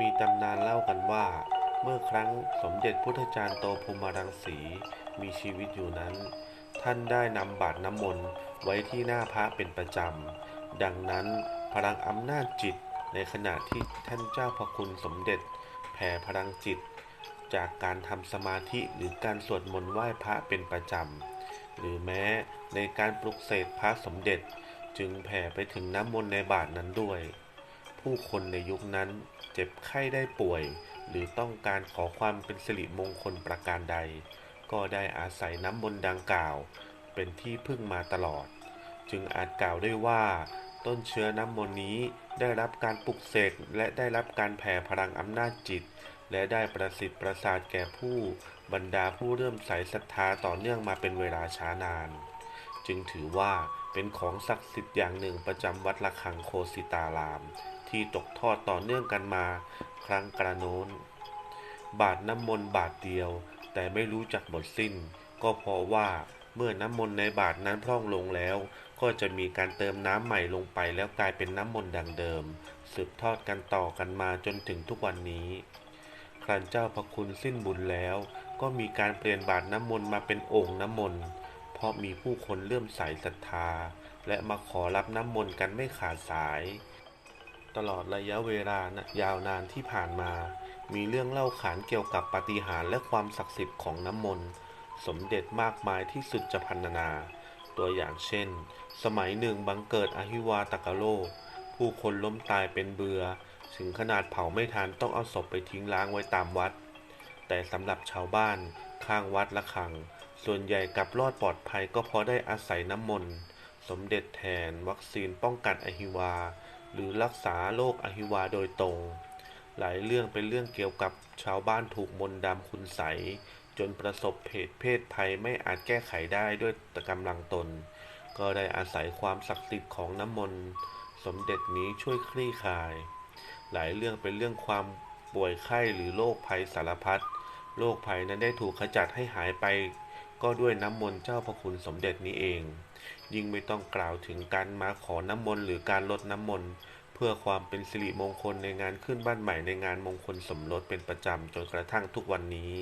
มีตำนานเล่ากันว่า เมื่อครั้งสมเด็จพุทธจารย์โตพรหมรังสีมีชีวิตอยู่นั้น ท่านได้นำบาตรน้ำมนต์ไว้ที่หน้าพระเป็นประจำ ดังนั้นพลังอำนาจจิตในขณะที่ท่านเจ้าพระคุณสมเด็จแผ่พลังจิต จากการทำสมาธิหรือการสวดมนต์ไหว้พระเป็นประจำ หรือแม้ในการปลุกเสกพระสมเด็จจึงแผ่ไปถึงน้ำมนต์ในบาทนั้นด้วย ผู้คนในยุคนั้นเจ็บไข้ได้ป่วย หรือต้องการขอความเป็นสิริมงคลประการใด ก็ได้อาศัยน้ำมนต์ดังกล่าว เป็นที่พึ่งมาตลอด จึงอาจกล่าวได้ว่า ต้นเชื้อน้ำมนต์นี้ได้รับการปลุกเสกและได้รับการแผ่พลังอำนาจจิต และได้ประสิทธิ์ประสาทแก่ผู้บรรดาผู้เริ่อมใสศรัทธาต่อเนื่องมาเป็นเวลาช้านาน จึงถือว่าเป็นของศักดิ์สิทธิ์อย่างหนึ่งประจำวัดระฆังโคสิตาราม ที่ตกทอดต่อเนื่องกันมา ครั้งกระโน้น บาทน้ำมนต์บาทเดียว แต่ไม่รู้จักหมดสิ้น ก็เพราะว่าเมื่อน้ำมนต์ในบาทนั้นพร่องลงแล้ว ก็จะมีการเติมน้ำใหม่ลงไปแล้วกลายเป็นน้ำมนต์ดังเดิม สืบทอดกันต่อกันมาจนถึงทุกวันนี้ ครั้นเจ้าพระคุณสิ้นบุญแล้ว ก็มีการเปลี่ยนบาทน้ำมนต์มาเป็นโอ่งน้ำมนต์ ราะมีผู้คนเลื่อมใสศรัทธา และมาขอรับน้ำมนต์กันไม่ขาดสาย ตลอดระยะเวลายาวนานที่ผ่านมา มีเรื่องเล่าขานเกี่ยวกับปาฏิหาริย์และความศักดิ์สิทธิ์ของน้ำมนต์สมเด็จมากมายที่สุดจะพรรณนา ตัวอย่างเช่น สมัยหนึ่งบังเกิดอหิวาตกโลผู้คนล้มตายเป็นเบือ ถึงขนาดเผาไม่ทันต้องเอาศพไปทิ้งล้างไว้ตามวัด แต่สำหรับชาวบ้านข้างวัดละคัง ส่วนใหญ่กลับรอดปลอดภัยก็เพราะได้อาศัยน้ำมนต์ สมเด็จแทน วัคซีนป้องกันอหิวา หรือรักษาโรคอหิวาโดยตรง หลายเรื่องเป็นเรื่องเกี่ยวกับชาวบ้านถูกมนต์ดำคุณใสจนประสบเพศเพศภัยไม่อาจแก้ไขได้ด้วยกำลังตน ก็ได้อาศัยความศักดิ์สิทธิ์ของน้ำมนต์สมเด็จนี้ช่วยคลี่คลาย หลายเรื่องเป็นเรื่องความป่วยไข้หรือโรคภัยสารพัดโรคภัยนั้นได้ถูกขจัดให้หายไป ก็ด้วยน้ำมนต์เจ้าพระคุณสมเด็จนี้เอง ยิ่งไม่ต้องกล่าวถึงการมาขอน้ำมนต์หรือการลดน้ำมนต์เพื่อความเป็นสิริมงคลในงานขึ้นบ้านใหม่ในงานมงคลสมรสเป็นประจำจนกระทั่งทุกวันนี้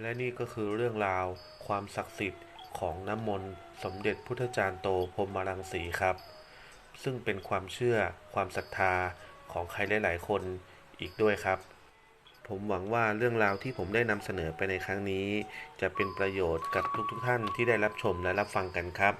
และนี่ก็คือเรื่องราว ความศักดิ์สิทธิ์ของน้ำมนต์สมเด็จพุทธจารย์โตพรหมรังสีครับ ซึ่งเป็นความเชื่อความศรัทธาของใครหลาย ๆ คนอีกด้วยครับ ผมหวังว่าเรื่องราวที่ผมได้นำเสนอไปในครั้งนี้ จะเป็นประโยชน์กับทุกๆทท่านที่ได้รับชมและรับฟังกันครับ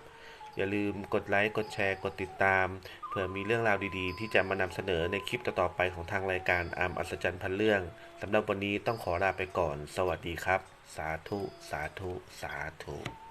อย่าลืมกดไลค์กดแชร์ กดติดตาม เผื่อมีเรื่องราวดีๆ ที่จะมานำเสนอในคลิปต่อๆไปของทางรายการอามอัศจรรย์พันเรื่องสำหรับวันนี้ต้องขอลาไปก่อน สวัสดีครับ สาธุ สาธุ สาธุ